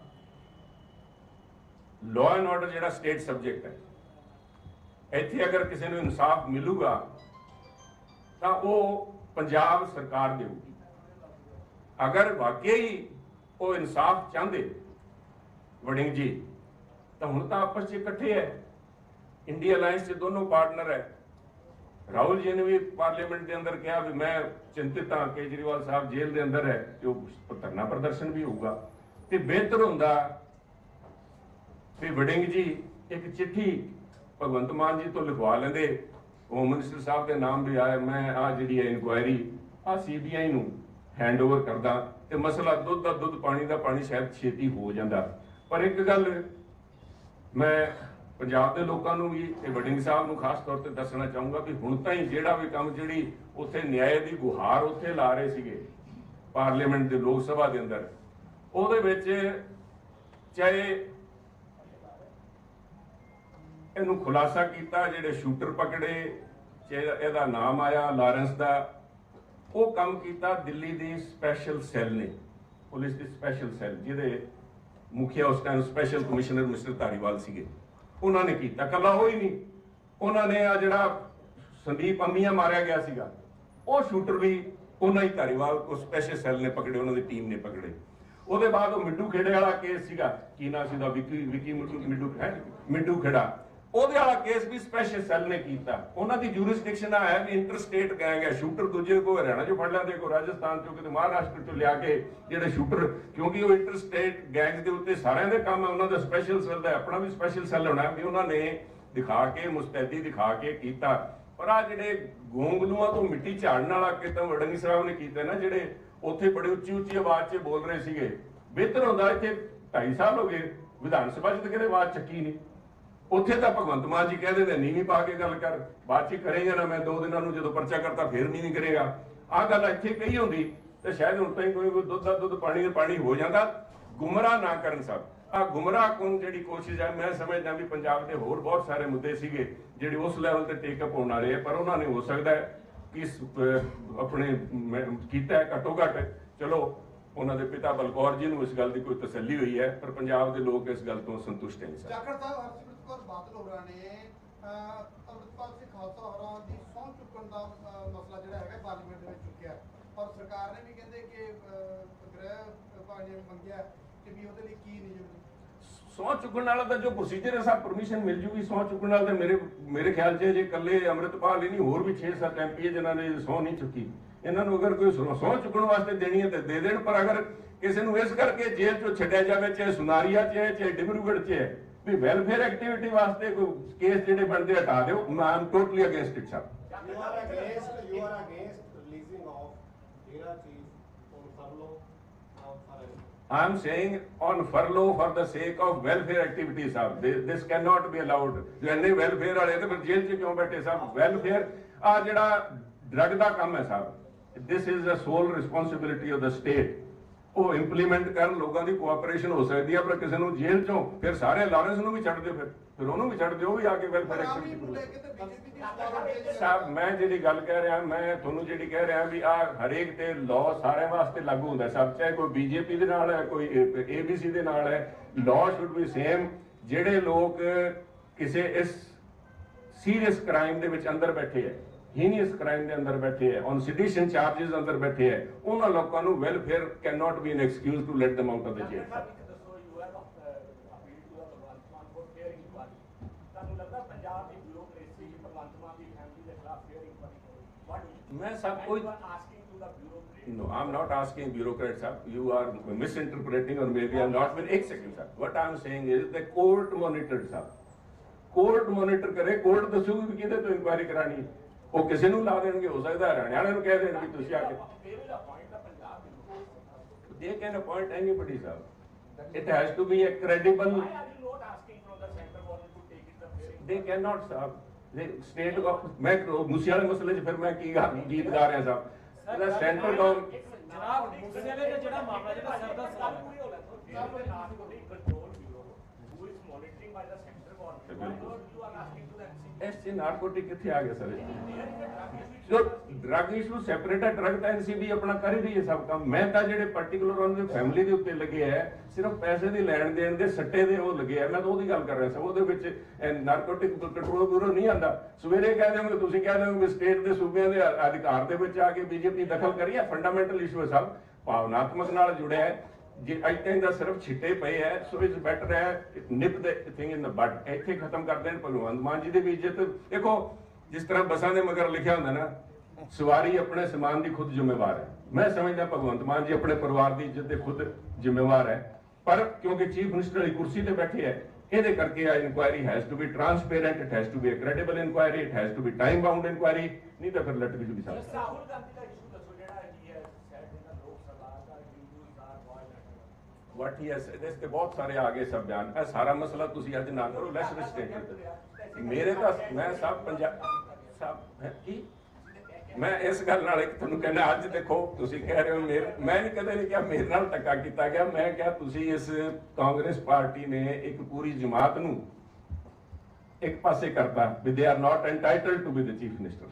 ਲਾਅ ਐਂਡ ਆਰਡਰ ਜਿਹੜਾ ਸਟੇਟ ਸਬਜੈਕਟ ਹੈ। ਇੱਥੇ ਅਗਰ ਕਿਸੇ ਨੂੰ ਇਨਸਾਫ ਮਿਲੂਗਾ ਤਾਂ ਉਹ ਪੰਜਾਬ ਸਰਕਾਰ ਦੇਊਗੀ। ਅਗਰ ਵਾਕਈ ਉਹ ਇਨਸਾਫ ਚਾਹੁੰਦੇ ਵੜਿੰਗ ਜੀ, ਤਾਂ ਹੁਣ ਤਾਂ ਆਪਸ 'ਚ ਇਕੱਠੇ ਹੈ ਇੰਡੀਆ ਅਲਾਈਅੰਸ 'ਚ ਦੋਨੋਂ ਪਾਰਟਨਰ ਹੈ ਰਾਹੁਲ ਜੀ ਨੇ ਵੀ ਪਾਰਲੀਮੈਂਟ ਦੇ ਅੰਦਰ ਕਿਹਾ ਵੀ ਮੈਂ ਚਿੰਤਿਤ ਹਾਂ, ਕੇਜਰੀਵਾਲ ਸਾਹਿਬ ਜੇਲ੍ਹ ਦੇ ਅੰਦਰ ਹੈ ਤੇ ਉਹ ਧਰਨਾ ਪ੍ਰਦਰਸ਼ਨ ਵੀ ਹੋਊਗਾ। ਤੇ ਬਿਹਤਰ ਹੁੰਦਾ ਵੀ ਵੜਿੰਗ ਜੀ ਇੱਕ ਚਿੱਠੀ ਭਗਵੰਤ ਮਾਨ ਜੀ ਤੋਂ ਲਿਖਵਾ ਲੈਂਦੇ। ਹੋਮ ਮਿਨਿਸਟਰ ਸਾਹਿਬ ਦੇ ਨਾਮ ਵੀ ਆਇਆ, ਮੈਂ ਆ ਜਿਹੜੀ ਹੈ ਇਨਕੁਆਇਰੀ ਆ ਸੀਬੀਆਈ ਨੂੰ ਹੈਂਡਓਵਰ ਕਰਦਾ ਤੇ ਮਸਲਾ ਦੁੱਧ ਦਾ ਦੁੱਧ, ਪਾਣੀ ਦਾ ਪਾਣੀ ਸ਼ਾਇਦ ਛੇਤੀ ਹੋ ਜਾਂਦਾ। ਪਰ ਇੱਕ ਗੱਲ ਮੈਂ ਪੰਜਾਬ ਦੇ ਲੋਕਾਂ ਨੂੰ ਵੀ ਤੇ ਵਡਿੰਗ ਸਾਹਿਬ ਨੂੰ ਖਾਸ ਤੌਰ ਤੇ ਦੱਸਣਾ ਚਾਹੂੰਗਾ ਵੀ ਹੁਣ ਤਾਂ ਹੀ ਜਿਹੜਾ ਵੀ ਕੰਮ ਜਿਹੜੀ ਉੱਥੇ ਨਿਆਂ ਦੀ ਗੁਹਾਰ ਉੱਥੇ ਲਾ ਰਹੇ ਸੀਗੇ, ਪਾਰਲੀਮੈਂਟ ਦੇ ਲੋਕ ਸਭਾ ਦੇ ਅੰਦਰ, ਉਹਦੇ ਵਿੱਚ ਚਾਹੇ ਇਹਨੂੰ ਖੁਲਾਸਾ ਕੀਤਾ, ਜਿਹੜੇ ਸ਼ੂਟਰ ਪਕੜੇ ਇਹਦਾ ਨਾਮ ਆਇਆ, ਲਾਰੈਂਸ ਦਾ, ਉਹ ਕੰਮ ਕੀਤਾ ਦਿੱਲੀ ਦੀ ਸਪੈਸ਼ਲ ਸੈੱਲ ਨੇ, ਪੁਲਿਸ ਦੀ ਸਪੈਸ਼ਲ ਸੈੱਲ, ਜਿਹਦੇ ਮੁਖੀਆ ਉਸ time special commissioner mister Dhariwal ਸੀਗੇ। ਉਹਨਾਂ ਨੇ ਕੀਤਾ ਕੱਲਾ ਉਹ ਹੀ ਨਹੀਂ। ਉਹਨਾਂ ਨੇ ਆ ਜਿਹੜਾ ਸੰਦੀਪ ਅੰਮੀਆਂ ਮਾਰਿਆ ਗਿਆ ਸੀਗਾ, ਉਹ ਸ਼ੂਟਰ ਵੀ ਉਹਨਾਂ ਹੀ ਧਾਰੀਵਾਲ, ਉਹ ਸਪੈਸ਼ਲ ਸੈੱਲ ਨੇ ਪਕੜੇ, ਉਹਨਾਂ ਦੀ ਟੀਮ ਨੇ ਪਕੜੇ। ਉਹਦੇ ਬਾਅਦ ਉਹ ਮਿੱਡੂ ਖੇੜੇ ਵਾਲਾ ਕੇਸ ਸੀਗਾ। ਕੀ ਨਾਂ ਸੀ ਉਹਦਾ? ਵਿਕੀ ਵਿਕੀ ਮਿੱਡੂ ਮਿੱਡੂ ਹੈ? ਮਿੱਡੂ ਖੇੜਾ। ਉਹਦੇ ਵਾਲਾ ਕੇਸ ਵੀ ਸਪੈਸ਼ਲ ਸੈੱਲ ਨੇ ਕੀਤਾ। ਉਹਨਾਂ ਦੀ ਜੂਰਿਸਡਿਕਸ਼ਨ ਆ ਹੈ ਵੀ ਇੰਟਰਸਟੇਟ ਗੈਂਗ ਹੈ। ਸ਼ੂਟਰ ਦੂਜੇ ਕੋ ਹਰਿਆਣਾ ਚੋਂ ਫੜ ਲੈਂਦੇ ਕੋ ਰਾਜਸਥਾਨ ਚੋਂ ਕਿਤੇ ਮਹਾਰਾਸ਼ਟਰ ਚੋਂ ਲਿਆ ਕੇ ਜਿਹੜੇ ਸ਼ੂਟਰ ਕਿਉਂਕਿ ਉਹ ਇੰਟਰਸਟੇਟ ਗੈਂਗਸ ਦੇ ਉੱਤੇ ਸਾਰਿਆਂ ਦੇ ਕੰਮ ਹੈ ਉਹਨਾਂ ਦਾ ਸਪੈਸ਼ਲ ਸੈੱਲ ਦਾ ਆਪਣਾ ਵੀ ਸਪੈਸ਼ਲ ਸੈੱਲ ਹੋਣਾ ਵੀ ਉਹਨਾਂ ਨੇ ਦਿਖਾ ਕੇ, ਮੁਸਤੈਦੀ ਦਿਖਾ ਕੇ ਕੀਤਾ। ਪਰ ਆ ਜਿਹੜੇ ਗੋਂਗਲੂਆਂ ਤੋਂ ਮਿੱਟੀ ਝਾੜਨ ਵਾਲਾ ਕਿਤੇ ਵੜੰਗੀ ਸਾਹਿਬ ਨੇ ਕੀਤਾ ਨਾ, ਜਿਹੜੇ ਉੱਥੇ ਬੜੀ ਉੱਚੀ ਉੱਚੀ ਆਵਾਜ਼ 'ਚ ਬੋਲ ਰਹੇ ਸੀਗੇ। ਬਿਹਤਰ ਹੁੰਦਾ ਇੱਥੇ ਢਾਈ ਸਾਲ ਹੋ ਗਏ। ਵਿਧਾਨ ਸਭਾ 'ਚ ਤਾਂ ਕਿਤੇ ਆਵਾਜ਼ ਚੱਕੀ ਨਹੀਂ। ਉੱਥੇ ਤਾਂ ਭਗਵੰਤ ਮਾਨ ਜੀ ਕਹਿੰਦੇ ਨੇ ਨੀਵੀਂ ਪਾ ਕੇ ਗੱਲ ਕਰ, ਬਾਅਦ ਚ ਕਰੇਗਾ ਨਾ ਮੈਂ ਦੋ ਦਿਨਾਂ ਨੂੰ ਜਦੋਂ ਪਰਚਾ ਕਰਤਾ, ਫੇਰ ਨਹੀਂ ਨਹੀਂ ਕਰੇਗਾ। ਆਹ ਗੱਲ ਇੱਥੇ ਕਹੀ ਹੁੰਦੀ, ਤੇ ਸ਼ਾਇਦ ਹੁਣ ਤਾਂ ਕੋਈ ਦੁੱਧ ਦਾ ਦੁੱਧ ਪਾਣੀ ਦਾ ਪਾਣੀ ਹੋ ਜਾਂਦਾ। ਗੁੰਮਰਾਹ ਨਾ ਕਰਨ ਸਭ। ਆ ਗੁੰਮਰਾਹ ਕੋਣ ਜਿਹੜੀ ਕੋਸ਼ਿਸ਼ ਹੈ? ਮੈਂ ਸਮਝਦਾ ਵੀ ਪੰਜਾਬ ਦੇ ਹੋਰ ਬਹੁਤ ਸਾਰੇ ਮੁੱਦੇ ਸੀਗੇ, ਜਿਹੜੇ ਉਸ ਲੈਵਲ ਤੇ ਟੇਕ ਅਪ ਹੋਣ ਵਾਲੇ ਆ, ਪਰ ਉਹਨਾਂ ਨੇ ਹੋ ਸਕਦਾ ਕਿ ਆਪਣੇ ਕੀਤਾ ਹੈ ਘੱਟੋ ਘੱਟ। ਚਲੋ ਉਹਨਾਂ ਦੇ ਪਿਤਾ ਬਲਕੌਰ ਜੀ ਨੂੰ ਇਸ ਗੱਲ ਦੀ ਕੋਈ ਤਸੱਲੀ ਹੋਈ ਹੈ ਪਰ ਪੰਜਾਬ ਦੇ ਲੋਕ ਇਸ ਗੱਲ ਤੋਂ ਸੰਤੁਸ਼ਟ ਨਹੀਂ ਸਨ। ਜਾਖੜ ਸਾਹਿਬ ਹਰਸਿਮਰਤ ਕੌਰ ਬਾਦਲ ਹੋਰਾਂ ਨੇ ਅੰਮ੍ਰਿਤਪਾਲ ਸਿੰਘ ਖਾਲਸਾ ਹੋਰਾਂ ਦੀ ਸਹੁੰ ਚੁੱਕਣ ਦਾ ਮਸਲਾ ਜਿਹੜਾ ਹੈਗਾ ਪਾਰਲੀਮੈਂਟ ਦੇ ਵਿੱਚ ਚੁੱਕਿਆ ਔਰ ਸਰਕਾਰ ਨੇ ਵੀ ਕਹਿੰਦੇ ਕਿ ਗ੍ਰਹਿ ਵਿਭਾਗ ਨੇ ਮੰਗਿਆ ਕਿ ਵੀ ਉਹਦੇ ਲਈ ਕੀ ਨਿਯਮ ਸਹੁੰ ਚੁੱਕਣ ਵਾਲਾ ਤਾਂ ਜੋ ਪ੍ਰੋਸੀਜਰ ਹੈ ਸਭ ਪਰਮਿਸ਼ਨ ਮਿਲ ਜੂਗੀ। ਸਹੁੰ ਚੁੱਕਣ ਨਾਲ ਤਾਂ ਮੇਰੇ ਮੇਰੇ ਖਿਆਲ 'ਚ ਜੇ ਇਕੱਲੇ ਅੰਮ੍ਰਿਤਪਾਲ ਹੀ ਨਹੀਂ ਹੋਰ ਵੀ 6-7 ਐਮਪੀ ਜਿਨ੍ਹਾਂ ਨੇ ਸਹੁੰ ਨਹੀਂ ਚੁੱਕੀ। ਇਹਨਾਂ ਨੂੰ ਅਗਰ ਕੋਈ ਸਹੁੰ ਸਹੁੰ ਚੁੱਕਣ ਵਾਸਤੇ ਦੇਣੀ ਹੈ ਤੇ ਦੇ ਦੇਣ ਪਰ ਅਗਰ ਕਿਸੇ ਨੂੰ ਇਸ ਕਰਕੇ ਜੇਲ੍ਹ 'ਚੋਂ ਛੱਡਿਆ ਜਾਵੇ ਚਾਹੇ ਸੁਨਾਰੀਆ 'ਚ ਹੈ ਚਾਹੇ ਡਿਬਰੂਗੜ੍ਹ 'ਚ ਹੈ ਵੀ ਵੈਲਫੇਅਰ ਐਕਟੀਵਿਟੀ ਵਾਸਤੇ ਕੋਈ ਕੇਸ ਜਿਹੜੇ ਬਣਦੇ ਹਟਾ ਦਿਓ। ਮੈਂ am totally against it sir are against releasing of Dera chief I'm saying on furlough for the sake of welfare activities, sir. This, this cannot be allowed. ਜੋ ਇੰਨੇ welfare ਵਾਲੇ ਤੇ ਫਿਰ ਜੇਲ੍ਹ 'ਚ ਕਿਉਂ ਬੈਠੇ ਸਾਹਿਬ welfare ਆ ਜਿਹੜਾ ਡਰਗ ਦਾ ਕੰਮ ਹੈ ਸਾਹਿਬ this is the sole responsibility of the state. ਉਹ ਇੰਪਲੀਮੈਂਟ ਕਰਨ ਲੋਕਾਂ ਦੀ ਕੋਆਪਰੇਸ਼ਨ ਹੋ ਸਕਦੀ ਹੈ ਪਰ ਕਿਸੇ ਨੂੰ ਜੇਲ੍ਹ 'ਚੋਂ ਫਿਰ ਸਾਰੇ ਲਾਰੈਂਸ ਨੂੰ ਵੀ ਛੱਡ ਦਿਓ ਫਿਰ ਫਿਰ ਉਹਨੂੰ ਵੀ ਛੱਡ ਦਿਓ ਉਹ ਵੀ ਆ ਕੇ welfare ਆਰਾਮੀ activity ਨੂੰ ਲੈ ਕਰੂਗਾ। ਕੇ ਤੇ ਬੀਜੇਪੀ ਦੀ ਸਵਾਲ ਤੇ ਸਾਹਿਬ ਮੈਂ ਜਿਹੜੀ ਗੱਲ ਕਹਿ ਰਿਹਾ ਮੈਂ ਤੁਹਾਨੂੰ ਜਿਹੜੀ ਕਹਿ ਰਿਹਾ ਵੀ ਆ ਹਰੇਕ ਤੇ ਲਾਅ ਸਾਰਿਆਂ ਵਾਸਤੇ ਲਾਗੂ ਹੁੰਦਾ ਸਭ ਚਾਹੇ ਕੋਈ ਬੀਜੇਪੀ ਦੇ ਨਾਲ ਹੈ ਕੋਈ ਏਬੀਸੀ ਦੇ ਨਾਲ ਹੈ ਲਾਅ ਸ਼ੁੱਡ ਬੀ ਸੇਮ ਜਿਹੜੇ ਲੋਕ ਕਿਸੇ ਇਸ ਸੀਰੀਅਸ ਕ੍ਰਾਈਮ ਦੇ ਵਿੱਚ ਅੰਦਰ ਬੈਠੇ ਹੈ ਹੀਨੀਅਸ ਕ੍ਰਾਈਮ ਦੇ ਅੰਦਰ ਬੈਠੇ ਹੈ ਔਨ ਸਿਡੀਸ਼ਨ ਚਾਰजेस ਅੰਦਰ ਬੈਠੇ ਹੈ ਉਹਨਾਂ ਲੋਕਾਂ ਨੂੰ welfare can not be an excuse to let them out of the jail मैं सब कुछ No, I'm not asking bureaucrats up. You are misinterpreting or maybe I'm not. एक second, sir. What I'm saying is the court monitors up. Court monitor करे, court दसूगी भी किधर तो inquiry करानी है. ਉਹ ਕਿਸੇ ਨੂੰ ਲਾ ਦੇਣਗੇ ਹੋ ਸਕਦਾ ਹਰਿਆਣੇ ਵਾਲਿਆਂ ਨੂੰ ਕਹਿ ਦੇਣ ਵੀ ਤੁਸੀਂ ਆ ਕੇ ਦਾ ਦਾ ਦੀ not asking from the central government to take it the fair? They cannot, sir. They state of ਮੈਂ ਮੂਸੇ ਵਾਲੇ ਮਸਲੇ 'ਚ ਫਿਰ ਮੈਂ ਕੀ ਗਾ- ਗੀਤ ਗਾ ਰਿਹਾ ਸਾਹਿਬ ਇਹਦਾ ਸੈਂਟਰ ਗਵਰਨਮੈਂਟ ਜਨਾਬ ਮੁਕਤਸਰ ਦਾ ਜਿਹੜਾ ਮਾਮਲਾ ਜਿਹੜਾ ਸਰ ਦਾ ਸਵਾਲ ਹੈ control bureau who is monitoring by the central government why not you are narcotic ਕਿੱਥੇ ਆ ਗਿਆ ਸਰ? ਜੋ ਡਰਗ ਇਸ਼ੂ ਸੈਪਰੇਟ ਹੈ ਡਰਗ ਤਾਂ ਐਨਸੀਬੀ ਆਪਣਾ ਕਰ ਹੀ ਰਹੀ ਹੈ ਸਭ ਕੰਮ। ਮੈਂ ਤਾਂ ਜਿਹੜੇ ਪਾਰਟਿਕੂਲਰ ਉਹਨਾਂ ਦੇ ਫੈਮਿਲੀ ਦੇ ਉੱਤੇ ਲੱਗੇ ਹੈ, ਸਿਰਫ ਪੈਸੇ ਦੀ ਲੈਣ ਦੇਣ ਦੇ ਸੱਟੇ ਦੇ ਉਹ ਲੱਗੇ ਹੈ। ਮੈਂ ਤਾਂ ਉਹਦੀ ਗੱਲ ਕਰ ਰਿਹਾ ਸੀ। ਉਹਦੇ ਵਿੱਚ ਨਾਰਕੋਟਿਕ ਕੰਟਰੋਲ ਬਿਊਰੋ ਨਹੀਂ ਆਂਦਾ ਸਵੇਰੇ ਕਹਿ ਦਿਓਗੇ, ਤੁਸੀਂ ਕਹਿ ਦਿਓਗੇ ਸਟੇਟ ਦੇ ਸੂਬਿਆਂ ਦੇ ਅਧਿਕਾਰ ਦੇ ਵਿੱਚ ਆ ਕੇ ਬੀਜੇਪੀ ਦਖਲ ਕਰੀ ਹੈ। ਫੰਡਾਮੈਂਟਲ ਇਸ਼ੂ ਹੈ ਸਭ। ਭਾਵਨਾਤਮਕ ਨਾਲ ਜੁੜਿਆ ਹੈ। ਜੇ ਅੱਜ ਦਾ ਸਿਰਫ ਛਿੱਟੇ ਪਏ ਐ ਸੋ ਇਟਸ ਬੈਟਰ ਹੈ nip the thing in the but ਇੱਥੇ ਖਤਮ ਕਰ ਦੇਣ ਭਗਵੰਤ ਮਾਨ ਜੀ ਦੀ ਵੀ ਇੱਜ਼ਤ। ਦੇਖੋ, ਜਿਸ ਤਰ੍ਹਾਂ ਬੱਸਾਂ ਦੇ ਮਗਰ ਲਿਖਿਆ ਹੁੰਦਾ ਨਾ, ਸਵਾਰੀ ਆਪਣੇ ਸਮਾਨ ਦੀ ਖੁਦ ਜ਼ਿੰਮੇਵਾਰ ਹੈ ਮੈਂ ਸਮਝਦਾ ਭਗਵੰਤ ਮਾਨ ਜੀ ਆਪਣੇ ਪਰਿਵਾਰ ਦੀ ਇੱਜ਼ਤ ਦੇ ਖੁਦ ਜ਼ਿੰਮੇਵਾਰ ਹੈ ਪਰ ਕਿਉਂਕਿ ਚੀਫ ਮਿਨਿਸਟਰ ਵਾਲੀ ਕੁਰਸੀ ਤੇ ਬੈਠੇ ਹੈ ਇਹਦੇ ਕਰਕੇ ਆ inquiry has to be transparent it has to be uh credible inquiry it has to be time bound inquiry ਨਹੀਂ ਤਾਂ ਫਿਰ ਲਟਕ ਜੂਗੀ ਸਭ ਰਾਹੁਲ ਗਾਂਧੀ ਦਾ ਇਸ਼ੂ ਦੱਸੋ ਜਿਹੜਾ ਜੀ ਹੈ ਸੈਟ ਇਨ ਦਾ ਲੋਕ ਸਭਾ ਦਾ ਹਿੰਦੂਜ਼ ਦਾ ਬॉय ਵਾਟ ਹੀ ਹੈਸ ਇਸ ਤੇ ਬਹੁਤ ਸਾਰੇ ਆ ਸਭ ਬਿਆਨ ਇਹ ਸਾਰਾ ਮਸਲਾ ਤੁਸੀਂ ਅੱਜ ਨਾ ਕਰੋ ਲੈਸ ਰਿਸਟ੍ਰਿਕਟ ਮੇਰੇ ਤਾਂ ਮੈਂ ਸਭ ਪੰਜਾਬ ਸਭ ਕੀ? ਮੈਂ ਇਸ ਗੱਲ ਨਾਲ ਇੱਕ ਤੁਹਾਨੂੰ ਕਹਿੰਦਾ, ਅੱਜ ਦੇਖੋ, ਤੁਸੀਂ ਕਹਿ ਰਹੇ ਹੋ ਮੇਰੇ, ਮੈਂ ਨਹੀਂ ਕਦੇ ਨਹੀਂ ਕਿਹਾ ਮੇਰੇ ਨਾਲ ਧੱਕਾ ਕੀਤਾ ਗਿਆ। ਮੈਂ ਕਿਹਾ ਤੁਸੀਂ ਇਸ ਕਾਂਗਰਸ ਪਾਰਟੀ ਨੇ ਇੱਕ ਪੂਰੀ ਜਮਾਤ ਨੂੰ ਇੱਕ ਪਾਸੇ ਕਰਤਾ, ਵੀ they are not entitled to be the chief minister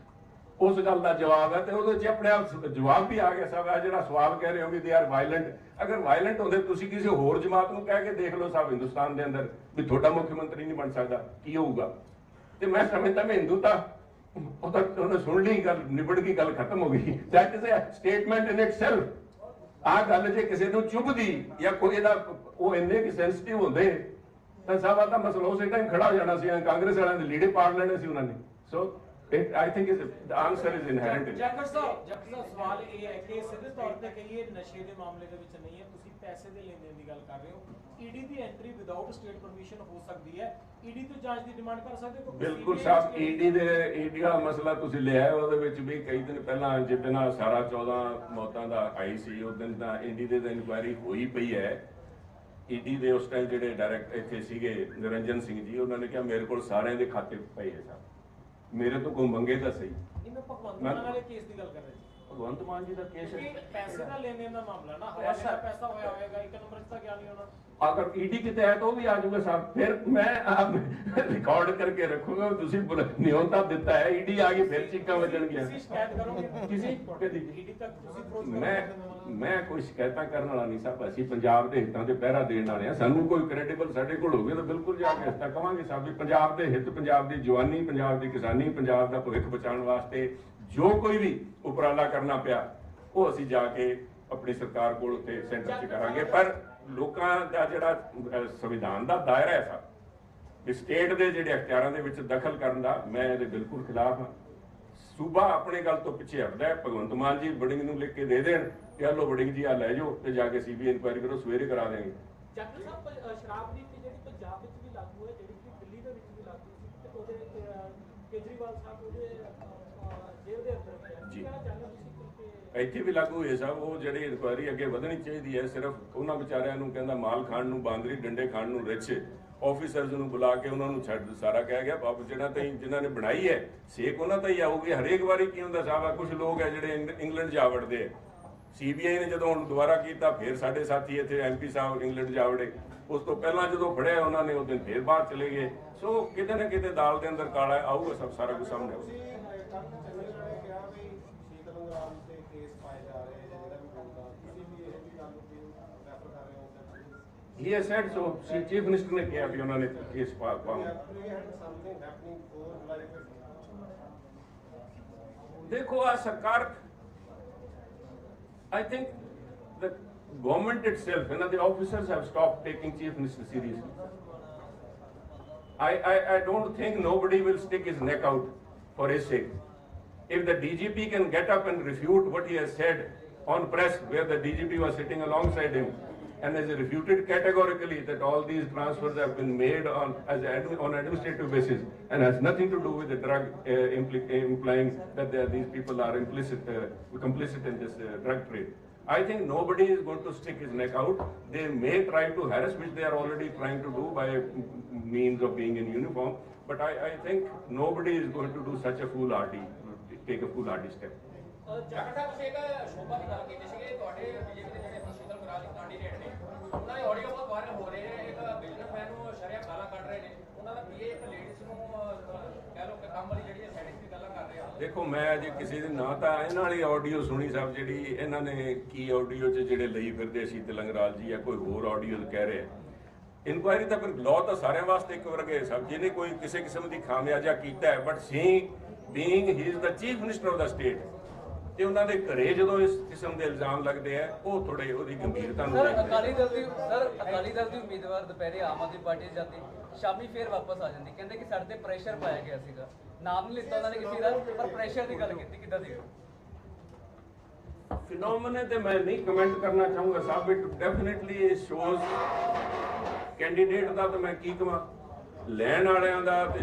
ਉਸ ਗੱਲ ਦਾ ਜਵਾਬ ਹੈ ਤੇ ਉਹਦੇ ਵਿੱਚ ਆਪਣੇ ਆਪ ਜਵਾਬ ਵੀ ਆ ਗਿਆ ਸਭ ਆ ਜਿਹੜਾ ਸਵਾਲ ਕਹਿ ਰਹੇ ਹੋ ਵੀ ਦੇ ਆਰ ਵਾਇਲੈਂਟ ਅਗਰ ਵਾਇਲੈਂਟ ਹੁੰਦੇ, ਤੁਸੀਂ ਕਿਸੇ ਹੋਰ ਜਮਾਤ ਨੂੰ ਕਹਿ ਕੇ ਦੇਖ ਲਓ ਸਭ ਹਿੰਦੁਸਤਾਨ ਦੇ ਅੰਦਰ ਵੀ ਤੁਹਾਡਾ ਮੁੱਖ ਮੰਤਰੀ ਨਹੀਂ ਬਣ ਸਕਦਾ, ਕੀ ਹੋਊਗਾ? ਤੇ ਮੈਂ ਸਮਝਦਾ ਮੈਂ ਹਿੰਦੂ ਤਾਂ ਉਹ ਤਾਂ ਉਹਨੇ ਸੁਣ ਲਈ ਗੱਲ, ਨਿਬੜ ਗਈ, ਗੱਲ ਖਤਮ ਹੋ ਗਈ। That is a statement in itself ਆ ਗੱਲ ਜੇ ਕਿਸੇ ਨੂੰ ਚੁਭਦੀ ਜਾਂ ਕੋਈ ਇਹਦਾ, ਉਹ ਇੰਨੇ ਕਿ ਸੈਂਸਿਟਿਵ ਹੁੰਦੇ, ਤਾਂ ਸਭ ਤਾਂ ਮਸਲਾ ਉਸੇ ਟਾਈਮ ਖੜਾ ਹੋ ਜਾਣਾ ਸੀ ਕਾਂਗਰਸ ਵਾਲਿਆਂ ਦੇ ਲੀੜੇ ਪਾੜ ਲੈਣੇ ਸੀ ਉਹਨਾਂ ਨੇ। So I think is the answer is inherent in Jaikar sahib Jaikar sahib ਸਵਾਲ ਇਹ ਹੈ ਕਿ ਸਿੱਧੇ ਤੌਰ ਤੇ ਕਹੀਏ ਨਸ਼ੇ ਦੇ ਮਾਮਲੇ ਦੇ ਵਿੱਚ ਨਹੀਂ ਹੈ ਤੁਸੀਂ ਪੈਸੇ ਦੇ ਲੈਣ ਦੇਣ ਦੀ ਗੱਲ ਕਰ ਰਹੇ ਹੋ ਈਡੀ ਦੀ ਐਂਟਰੀ ਵਿਦਆਊਟ ਸਟੇਟ ਪਰਮਿਸ਼ਨ ਹੋ ਸਕਦੀ ਹੈ ਈਡੀ ਤੋਂ ਜਾਂਚ ਦੀ ਡਿਮਾਂਡ ਕਰ ਸਕਦੇ ਹੋ ਬਿਲਕੁਲ ਸਾਹਿਬ ਈਡੀ ਦੇ ਈਡੀ ਦਾ ਮਸਲਾ ਤੁਸੀਂ ਲਿਆ ਉਹਦੇ ਵਿੱਚ ਵੀ ਕਈ ਦਿਨ ਪਹਿਲਾਂ ਜਿੱਦਣ ਸਾਰਾ 14 ਮੌਤਾਂ ਦਾ ਆਈ ਸੀ ਉਸ ਦਿਨ ਤਾਂ ਈਡੀ ਦੇ ਤਾਂ ਇਨਕੁਆਇਰੀ ਹੋਈ ਪਈ ਹੈ। ਈਡੀ ਦੇ ਉਸ ਟਾਈਮ ਜਿਹੜੇ ਡਾਇਰੈਕਟ ਇੱਥੇ ਸੀਗੇ ਨਿਰੰਜਨ ਸਿੰਘ ਜੀ ਉਹਨਾਂ ਨੇ ਕਿਹਾ ਮੇਰੇ ਕੋਲ ਸਾਰਿਆਂ ਦੇ ਖਾਤੇ ਪਏ ਹੈ ਸਾਹਿਬ ਮੇਰੇ ਤੋਂ ਕੋਈ ਮੰਗੇ ਤਾਂ ਸਹੀ। ਨਹੀਂ ਮੈਂ ਭਗਵੰਤ ਮਾਨ ਵਾਲੇ ਕੇਸ ਦੀ ਗੱਲ ਕਰ ਰਿਹਾ ਸੀ ਭਗਵੰਤ ਮਾਨ ਜੀ ਦਾ ਕੇਸ ਕਿਉਂਕਿ ਪੈਸੇ ਦਾ ਲੈਣ ਦੇਣ ਦਾ ਮਾਮਲਾ ਨਾ ਹਵਾਲੇ ਦਾ ਪੈਸਾ ਹੋਇਆ ਹੋਵੇਗਾ ਇੱਕ ਨੰਬਰ 'ਚ ਤਾਂ ਗਿਆ ਨਹੀਂ ਹੋਣਾ। ਅਗਰ ਈਡੀ ਕਿਤੇ ਹੈ ਤਾਂ ਉਹ ਵੀ ਆ ਜਾਊਗਾ ਸਾਹਿਬ ਫਿਰ ਮੈਂ ਆਪ ਰਿਕਾਰਡ ਕਰਕੇ ਰੱਖੂਗਾ ਤੁਸੀਂ ਨਿਯੋਤਾ ਦਿੱਤਾ ਹੈ। ਈਡੀ ਆ ਗਈ ਫਿਰ ਚੀਕਾਂ ਵੱਜਣਗੀਆਂ। ਤੁਸੀਂ ਸ਼ਿਕਾਇਤ ਕਰੋਗੇ? ਕਿਸੇ ਕਦੀ ਈਡੀ ਤੱਕ ਤੁਸੀਂ approach ਮੈਂ ਕਰੋਗੇ ਮੈਂ ਕੋਈ ਸ਼ਿਕਾਇਤਾਂ ਕਰਨ ਵਾਲਾ ਨਹੀਂ ਸਾਹਿਬ ਅਸੀਂ ਪੰਜਾਬ ਦੇ ਹਿੱਤਾਂ ਦੇ ਪਹਿਰਾ ਦੇਣ ਵਾਲੇ ਆ ਸਾਨੂੰ ਕੋਈ ਕ੍ਰੈਡੀਬਲ ਸਾਡੇ ਕੋਲ ਹੋਵੇ ਤਾਂ ਬਿਲਕੁਲ ਜਾ ਕੇ ਅਸੀਂ ਤਾਂ ਕਵਾਂਗੇ ਸਾਹਿਬ ਵੀ ਪੰਜਾਬ ਦੇ ਹਿੱਤ, ਪੰਜਾਬ ਦੀ ਜਵਾਨੀ, ਪੰਜਾਬ ਦੀ ਕਿਸਾਨੀ, ਪੰਜਾਬ ਦਾ ਭਵਿੱਖ ਬਚਾਉਣ ਵਾਸਤੇ ਜੋ ਕੋਈ ਵੀ ਉਪਰਾਲਾ ਕਰਨਾ ਪਿਆ, ਉਹ ਅਸੀਂ ਜਾ ਕੇ ਆਪਣੀ ਸਰਕਾਰ ਕੋਲ ਉੱਤੇ ਸੈਂਟਰ 'ਚ ਕਰਾਂਗੇ। ਪਰ ਲੋਕਾਂ ਦਾ ਜਿਹੜਾ ਸੰਵਿਧਾਨ ਦਾ ਦਾਇਰਾ ਹੈ ਸਾਹਿਬ ਵੀ ਸਟੇਟ ਦੇ ਜਿਹੜੇ ਅਖਤਿਆਰਾਂ ਦੇ ਵਿੱਚ ਦਖਲ ਕਰਨ ਦਾ, ਮੈਂ ਇਹਦੇ ਬਿਲਕੁਲ ਖਿਲਾਫ ਹਾਂ। ਸੂਬਾ ਆਪਣੇ ਗੱਲ ਤੋਂ ਪਿੱਛੇ ਹਟਦਾ ਹੈ, ਭਗਵੰਤ ਮਾਨ ਜੀ ਬੜਿੰਗ ਨੂੰ ਲਿਖ ਕੇ ਦੇ ਦੇਣ। ਕਿ ਆ ਲੋ ਬੜਿੰਗ ਜੀ ਆ ਲੈ ਜਾਓ ਤੇ ਜਾ ਕੇ ਸੀਬੀਆਈ ਇਨਕੁਆਇਰੀ ਕਰੋ ਸਵੇਰੇ ਕਰਾ ਦੇਣਗੇ। ਜੱਟ ਸਾਹਿਬ ਪ- ਅ, ਸ਼ਰਾਬ ਨੀਤੀ ਜਿਹੜੀ ਪੰਜਾਬ ਵਿੱਚ ਵੀ ਲਾਗੂ ਹੈ ਜਿਹੜੀ ਕਿ ਦਿੱਲੀ ਦੇ ਵਿੱਚ ਵੀ ਲਾਗੂ ਸੀ ਤੇ ਉਹਦੇ ਅ, ਕੇਜਰੀਵਾਲ ਸਾਹਿਬ ਉਹਦੇ ਅ, ਅ, ਜੇਲ੍ਹ ਦੇ ਅੰਦਰ ਹੈ ਜੀ। ਕੀ ਕਹਿਣਾ ਚਾਹੁੰਦੇ ਹੋ ਤੁਸੀਂ ਕਿ ਇੱਥੇ ਵੀ ਲਾਗੂ ਹੋਏ ਸਭ ਉਹ ਜਿਹੜੀ ਇਨਕੁਆਇਰੀ ਅੱਗੇ ਵਧਣੀ ਚਾਹੀਦੀ ਹੈ ਸਿਰਫ ਉਹਨਾਂ ਵਿਚਾਰਿਆਂ ਨੂੰ ਕਹਿੰਦਾ ਮਾਲ ਖਾਣ ਨੂੰ ਬਾਂਦਰੀ ਡੰਡੇ ਖਾਣ ਨੂੰ ਰਿਚ ਆਫੀਸਰਸ ਨੂੰ ਬੁਲਾ ਕੇ ਉਹਨਾਂ ਨੂੰ ਛੱਡ ਸਾਰਾ ਕਹਿ ਗਿਆ ਬਾਪ ਜਿਹੜਾ ਤੇ ਜਿਨ੍ਹਾਂ ਨੇ ਬਣਾਈ ਹੈ ਸੇਕ ਉਹਨਾਂ ਤਾਂ ਹੀ ਆਊਗੀ ਹਰੇਕ ਵਾਰੀ ਕੀ ਹੁੰਦਾ ਸਾਹਿਬ ਆ ਕੁਝ ਲੋਕ ਹੈ ਜਿਹੜੇ ਇੰਗ- ਇੰਗਲੈਂਡ ਜਾ ਵੜਦੇ ਆ। ਸੀਬੀਆਈ ਨੇ ਜਦੋਂ ਹੁਣ ਦੁਬਾਰਾ ਕੀਤਾ, ਫਿਰ ਸਾਡੇ ਸਾਥੀ ਇੱਥੇ ਐਮਪੀ ਸਾਹਿਬ, ਇੰਗਲੈਂਡ ਜਾ ਉਸ ਤੋਂ ਪਹਿਲਾਂ ਜਦੋਂ ਫੜਿਆ ਉਹਨਾਂ ਨੇ ਉਹ ਦਿਨ ਫਿਰ ਬਾਹਰ ਚਲੇ ਗਏ। ਸੋ ਕਿਤੇ ਨਾ ਕਿਤੇ ਦਾਲ ਦੇ ਅੰਦਰ ਕਾਲਾ ਆਊਗਾ ਸਭ, ਸਾਰਾ ਕੁਝ ਸਾਹਮਣੇ ਆਊਗਾ। ਤੁਸੀਂ ਕੱਲ੍ਹ ਚੰਡੀਗੜ੍ਹ ਨੇ ਕਿਹਾ ਵੀ ਸ਼ੀਤਲ ਅੰਗਰਾਲ ਤੇ ਕੇਸ ਪਾਏ ਜਾ ਰਹੇ ਨੇ ਜਿਹੜਾ I think the government itself, you know, the officers have stopped taking Chief Minister seriously. I, I, I don't think nobody will stick his neck out for his sake. If the DGP can get up and refute what he has said on press, where the DGP was sitting alongside him, and has refuted categorically that all these transfers have been made on as on administrative basis and has nothing to do with the drug uh, impli- implying that these people are implicit, uh, complicit in this uh, drug trade. I think nobody is going to stick his neck out. They may try to harass, which they are already trying to do by means of being in uniform. But I, I think nobody is going to do such a foolhardy, take a foolhardy step. ਦੇਖੋ ਮੈਂ ਅਜੇ ਕਿਸੇ ਦੇ ਨਾਂ ਤਾਂ ਇਹਨਾਂ ਵਾਲੀ audio ਸੁਣੀ ਸਾਹਿਬ ਜਿਹੜੀ ਇਹਨਾਂ ਨੇ ਕੀ ਆਡੀਓ 'ਚ ਜਿਹੜੇ ਲਈ ਫਿਰਦੇ ਸੀ ਤਿਲੰਗਰਾਲ ਜੀ ਜਾਂ ਕੋਈ ਹੋਰ ਆਡੀਓ ਕਹਿ ਰਹੇ। ਇਨਕੁਆਇਰੀ ਤਾਂ ਫਿਰ ਲਾਅ ਤਾਂ ਸਾਰਿਆਂ ਵਾਸਤੇ ਇੱਕ ਵਰਗੇ ਸਭ ਜਿਹਨੇ ਕੋਈ ਕਿਸੇ ਕਿਸਮ ਦੀ ਖਾਮਿਆਜਾ ਕੀਤਾ ਹੈ but see being he is the chief minister of the state ਤੇ ਉਹਨਾਂ ਦੇ ਘਰੇ ਜਦੋਂ ਇਸ ਕਿਸਮ ਦੇ ਇਲਜ਼ਾਮ ਲੱਗਦੇ ਆ ਉਹ ਥੋੜੇ ਉਹਦੀ ਗੰਭੀਰਤਾ ਨੂੰ ਸਰ। ਅਕਾਲੀ ਦਲ ਦੀ ਸਰ ਅਕਾਲੀ ਦਲ ਦੀ ਉਮੀਦਵਾਰ ਦੁਪਹਿਰੇ ਆਮ ਆਦਮੀ ਪਾਰਟੀ ਜਾਂਦੀ ਸ਼ਾਮੀ ਫੇਰ ਵਾਪਸ ਆ ਜਾਂਦੀ। ਕਹਿੰਦੇ ਕਿ ਸਾਡੇ ਤੇ ਪ੍ਰੈਸ਼ਰ ਪਾਇਆ ਗਿਆ ਸੀਗਾ। ਨਾਮ ਨਹੀਂ ਲਿੱਤਾ ਉਹਨਾਂ ਨੇ ਕਿਸੇ ਦਾ, ਪਰ ਪ੍ਰੈਸ਼ਰ ਦੀ ਗੱਲ ਕੀਤੀ, ਕਿੱਦਾਂ ਦੀ ਫਿਨੋਮਨੇ ਤੇ ਮੈਂ ਨਹੀਂ ਕਮੈਂਟ ਕਰਨਾ ਚਾਹੂੰਗਾ, ਸਾਹਿਬ ਇਟ ਡੈਫੀਨਿਟਲੀ ਸ਼ੋਜ਼ ਕੈਂਡੀਡੇਟ ਦਾ ਤਾਂ ਮੈਂ ਕੀ ਕਹਾਂ ਲੈਣ ਵਾਲਿਆਂ ਦਾ ਤੇ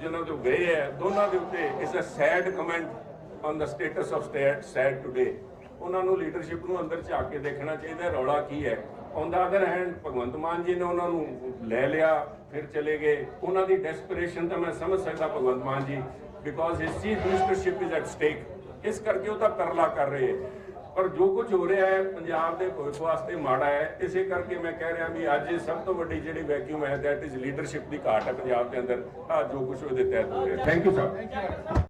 ਜਿਹਨਾਂ ਤੋਂ ਗਏ ਹੈ ਦੋਨਾਂ ਦੇ ਉੱਤੇ ਇਸ a sad comment on the status of state said today ਉਹਨਾਂ ਨੂੰ ਲੀਡਰਸ਼ਿਪ ਨੂੰ ਅੰਦਰ ਝਾਕ ਕੇ ਦੇਖਣਾ ਚਾਹੀਦਾ, ਰੌਲਾ ਕੀ ਹੈ? On the other hand Bhagwant Mann ji ਨੇ ਉਹਨਾਂ ਨੂੰ ਲੈ ਲਿਆ, ਫਿਰ ਚਲੇ ਗਏ। ਉਹਨਾਂ ਦੀ ਡੈਸਪਰੇਸ਼ਨ ਤਾਂ ਮੈਂ ਸਮਝ ਸਕਦਾ Bhagwant Mann ji because his chief ministership is at stake ਇਸ ਕਰਕੇ ਉਹ ਤਾਂ ਤਰਲਾ ਕਰ ਰਹੇ ਹੈ। ਪਰ ਜੋ ਕੁਝ ਹੋ ਰਿਹਾ ਹੈ, ਪੰਜਾਬ ਦੇ ਭਵਿੱਖ ਵਾਸਤੇ ਮਾੜਾ ਹੈ। ਇਸੇ ਕਰਕੇ ਮੈਂ ਕਹਿ ਰਿਹਾ ਵੀ ਅੱਜ ਸਭ ਤੋਂ ਵੱਡੀ ਜਿਹੜੀ ਵੈਕਿਊਮ ਹੈ ਦੈਟ ਇਜ਼ ਲੀਡਰਸ਼ਿਪ ਦੀ ਘਾਟ ਹੈ ਪੰਜਾਬ ਦੇ ਅੰਦਰ। ਆ ਜੋ ਕੁਝ ਉਹਦੇ ਤਹਿਤ ਹੋ ਰਿਹਾ। Thank you sir